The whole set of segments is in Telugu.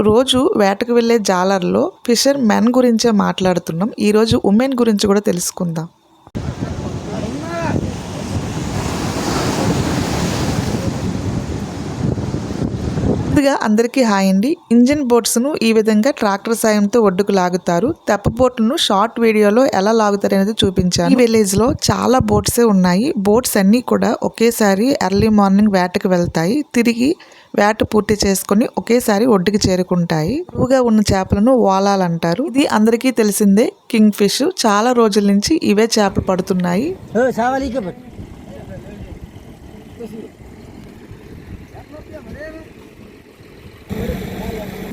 రోజు వేటకు వెళ్ళే జాలర్లో ఫిషర్ మెన్ గురించే మాట్లాడుతున్నాం. ఈరోజు ఉమెన్ గురించి కూడా తెలుసుకుందాం. ముందుగా అందరికీ హాయ్ అండి. ఇంజిన్ బోట్స్ను ఈ విధంగా ట్రాక్టర్ సాయంతో ఒడ్డుకు లాగుతారు. తెప్ప బోట్లను షార్ట్ వీడియోలో ఎలా లాగుతారు అనేది చూపించాను. ఈ విలేజ్లో చాలా బోట్సే ఉన్నాయి. బోట్స్ అన్నీ కూడా ఒకేసారి ఎర్లీ మార్నింగ్ వేటకు వెళ్తాయి. తిరిగి వేట పూర్తి చేసుకొని ఒకేసారి ఒడ్డుకి చేరుకుంటాయి. ఎక్కువగా ఉన్న చేపలను వాలాలంటారు. ఇది అందరికీ తెలిసిందే కింగ్ ఫిష్. చాలా రోజుల నుంచి ఇవే చేపలు పడుతున్నాయి.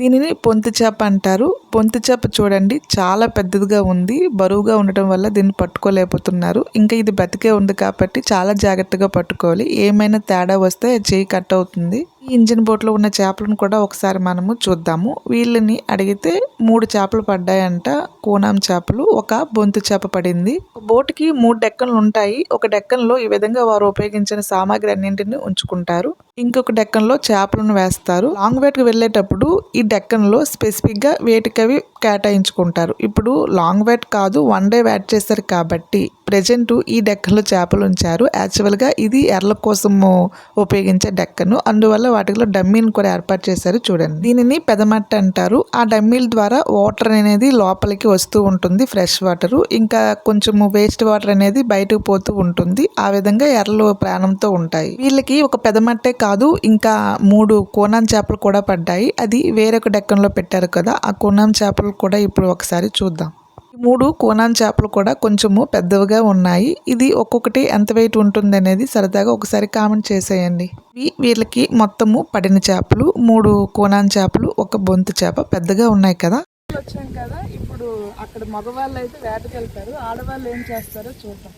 దీనిని పొంతి చేప అంటారు. పొంతి చేప చూడండి చాలా పెద్దదిగా ఉంది. బరువుగా ఉండటం వల్ల దీన్ని పట్టుకోలేకపోతున్నారు. ఇంకా ఇది బతికే ఉంది కాబట్టి చాలా జాగ్రత్తగా పట్టుకోవాలి. ఏమైనా తేడా వస్తే చేయి కట్ అవుతుంది. ఈ ఇంజిన్ బోట్లో ఉన్న చేపలను కూడా ఒకసారి మనము చూద్దాము. వీళ్ళని అడిగితే మూడు చేపలు పడ్డాయంట. కోనాం చేపలు ఒక బొంతు చేప పడింది. బోటుకి మూడు డెక్కన్లు ఉంటాయి. ఒక డెక్కన్లో ఈ విధంగా వారు ఉపయోగించిన సామాగ్రి అన్నింటిని ఉంచుకుంటారు. ఇంకొక డెక్కన్లో చేపలను వేస్తారు. లాంగ్ వేట్కి వెళ్ళేటప్పుడు ఈ డెక్కన్లో స్పెసిఫిక్గా వేటికవి కేటాయించుకుంటారు. ఇప్పుడు లాంగ్ వేట్ కాదు వన్ డే వేట్ చేశారు కాబట్టి ప్రజెంట్ ఈ డెక్కన్లో చేపలు ఉంచారు. యాక్చువల్గా ఇది ఎర్ల కోసము ఉపయోగించే డెక్కను. అందువల్ల వాటిలో డమ్మీని కూడా ఏర్పాటు చేశారు చూడండి. దీనిని పెదమట్ట అంటారు. ఆ డమ్మీల ద్వారా వాటర్ అనేది లోపలికి వస్తూ ఉంటుంది ఫ్రెష్ వాటర్. ఇంకా కొంచెము వేస్ట్ వాటర్ అనేది బయటకు పోతూ ఉంటుంది. ఆ విధంగా ఎర్రలు ప్రాణంతో ఉంటాయి. వీళ్ళకి ఒక పెదమట్టే కాదు ఇంకా మూడు కోనాం చేపలు కూడా పడ్డాయి. అది వేరొక డెక్కంలో పెట్టారు కదా ఆ కోనాం చేపలు కూడా ఇప్పుడు ఒకసారి చూద్దాం. మూడు కోనాం చేపలు కూడా కొంచెము పెద్దవిగా ఉన్నాయి. ఇది ఒక్కొక్కటి ఎంత వెయిట్ ఉంటుంది అనేది సరదాగా ఒకసారి కామెంట్ చేసేయండి. ఇవి వీళ్ళకి మొత్తము పడిన చేపలు మూడు కోనాం చేపలు ఒక బొంతు చేప పెద్దగా ఉన్నాయి కదా. వచ్చాం కదా ఇప్పుడు అక్కడ మగవాళ్ళు అయితే వేటకి వెళ్తారు. ఆడవాళ్ళు ఏం చేస్తారో చూద్దాం.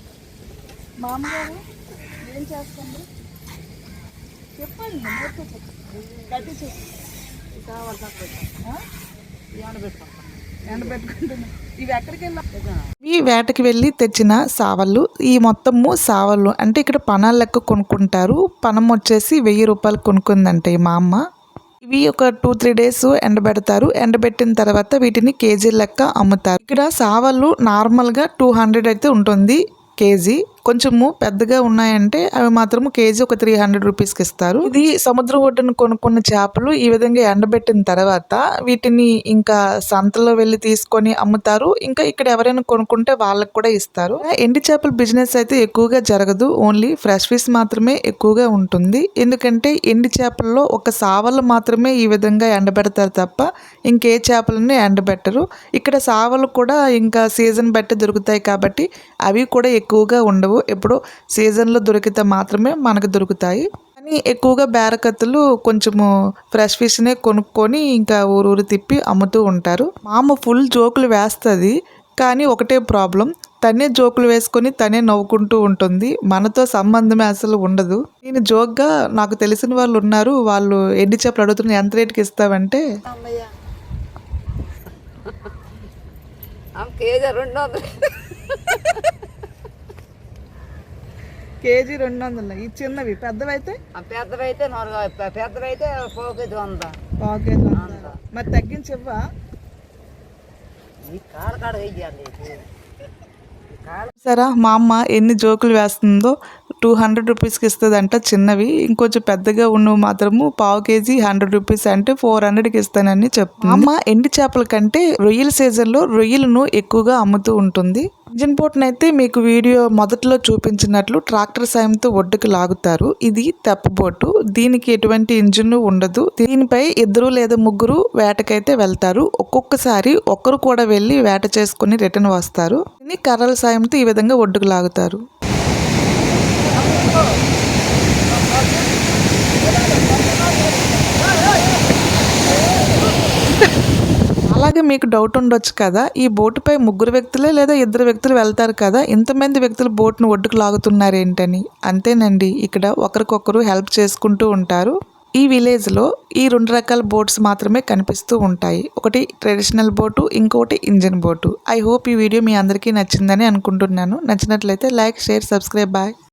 మామగారు ఏం చేస్తుంది చెప్పండి నోటితో చెప్పండి ఎండబెట్టుకుంటున్నా ఇవి ఎక్కడికి ఈ వేటకి వెళ్ళి తెచ్చిన సావళ్ళు ఈ మొత్తము సావళ్ళు అంటే ఇక్కడ పనాల లెక్క కొనుక్కుంటారు. పనం వచ్చేసి వెయ్యి రూపాయలు కొనుక్కుందంటే మా అమ్మ. ఇవి ఒక టూ త్రీ డేస్ ఎండబెడతారు ఎండబెట్టిన తర్వాత వీటిని కేజీ లెక్క అమ్ముతారు. ఇక్కడ సావళ్ళు నార్మల్గా టూ హండ్రెడ్ అయితే ఉంటుంది కేజీ. కొంచెము పెద్దగా ఉన్నాయంటే అవి మాత్రం కేజీ ఒక త్రీ హండ్రెడ్ రూపీస్కి ఇస్తారు. ఇది సముద్రం ఒడ్డున కొనుక్కున్న చేపలు ఈ విధంగా ఎండబెట్టిన తర్వాత వీటిని ఇంకా సంతలో వెళ్ళి తీసుకొని అమ్ముతారు. ఇంకా ఇక్కడ ఎవరైనా కొనుక్కుంటే వాళ్ళకి కూడా ఇస్తారు. ఎండి చేపల బిజినెస్ అయితే ఎక్కువగా జరగదు. ఓన్లీ ఫ్రెష్ ఫిష్ మాత్రమే ఎక్కువగా ఉంటుంది. ఎందుకంటే ఎండి చేపల్లో ఒక సావలు మాత్రమే ఈ విధంగా ఎండబెడతారు తప్ప ఇంకే చేపలని ఎండబెట్టరు. ఇక్కడ సావలు కూడా ఇంకా సీజన్ బట్టి దొరుకుతాయి కాబట్టి అవి కూడా ఎక్కువగా ఉండవు. ఎప్పుడో సీజన్లో దొరికితే మాత్రమే మనకు దొరుకుతాయి. కానీ ఎక్కువగా బేరకత్తులు కొంచెము ఫ్రెష్ ఫిష్నే కొనుక్కొని ఇంకా ఊరూరు తిప్పి అమ్ముతూ ఉంటారు. మా అమ్మ ఫుల్ జోకులు వేస్తుంది కానీ ఒకటే ప్రాబ్లం. తనే జోకులు వేసుకొని తనే నవ్వుకుంటూ ఉంటుంది. మనతో సంబంధమే అసలు ఉండదు. నేను జోక్గా నాకు తెలిసిన వాళ్ళు ఉన్నారు. వాళ్ళు ఎండి చేపలు అడుగుతున్న ఎంత రేటుకి ఇస్తావంటే? కేజీ రెండు వందలు. కేజీ రెండు వందలు. ఈ చిన్నవి పెద్దవైతే? ఆ పెద్దవైతే నాలుగు పెద్దవైతే పావు కేజీ వంద. పావు కేజీ వంద. మరి తగ్గించి ఇవ్వా కాడ కాడ సరా మా అమ్మ ఎన్ని జోకులు వేస్తుందో టూ హండ్రెడ్ రూపీస్కి ఇస్తుందంట చిన్నవి. ఇంకొంచెం పెద్దగా ఉన్నవి మాత్రము పావు కేజీ హండ్రెడ్ రూపీస్ అంటే ఫోర్ హండ్రెడ్కి ఇస్తానని చెప్తుంది. అమ్మ ఎండి చేపల కంటే రొయ్యల సీజన్లో రొయ్యలను ఎక్కువగా అమ్ముతూ ఉంటుంది. ఇంజిన్ పోర్ట్ని అయితే మీకు వీడియో మొదట్లో చూపించినట్లు ట్రాక్టర్ సాయంతో ఒడ్డుకు లాగుతారు. ఇది తెప్ప బోటు. దీనికి ఎటువంటి ఇంజిన్ ఉండదు. దీనిపై ఇద్దరు లేదా ముగ్గురు వేటకైతే వెళ్తారు. ఒక్కొక్కసారి ఒక్కరు కూడా వెళ్ళి వేట చేసుకుని రిటర్న్ వస్తారు. దీన్ని కర్రల సాయంతో ఈ విధంగా ఒడ్డుకు లాగుతారు. అలాగే మీకు డౌట్ ఉండొచ్చు కదా. ఈ బోటుపై ముగ్గురు వ్యక్తులే లేదా ఇద్దరు వ్యక్తులు వెళ్తారు కదా. ఇంతమంది వ్యక్తులు బోట్ను ఒడ్డుకు లాగుతున్నారు ఏంటని. అంతేనండి. ఇక్కడ ఒకరికొకరు హెల్ప్ చేసుకుంటూ ఉంటారు. ఈ విలేజ్లో ఈ రెండు రకాల బోట్స్ మాత్రమే కనిపిస్తూ ఉంటాయి. ఒకటి ట్రెడిషనల్ బోటు ఇంకోటి ఇంజిన్ బోటు ఐ హోప్ ఈ వీడియో మీ అందరికీ నచ్చిందని అనుకుంటున్నాను. నచ్చినట్లయితే లైక్ షేర్ సబ్స్క్రైబ్ బాయ్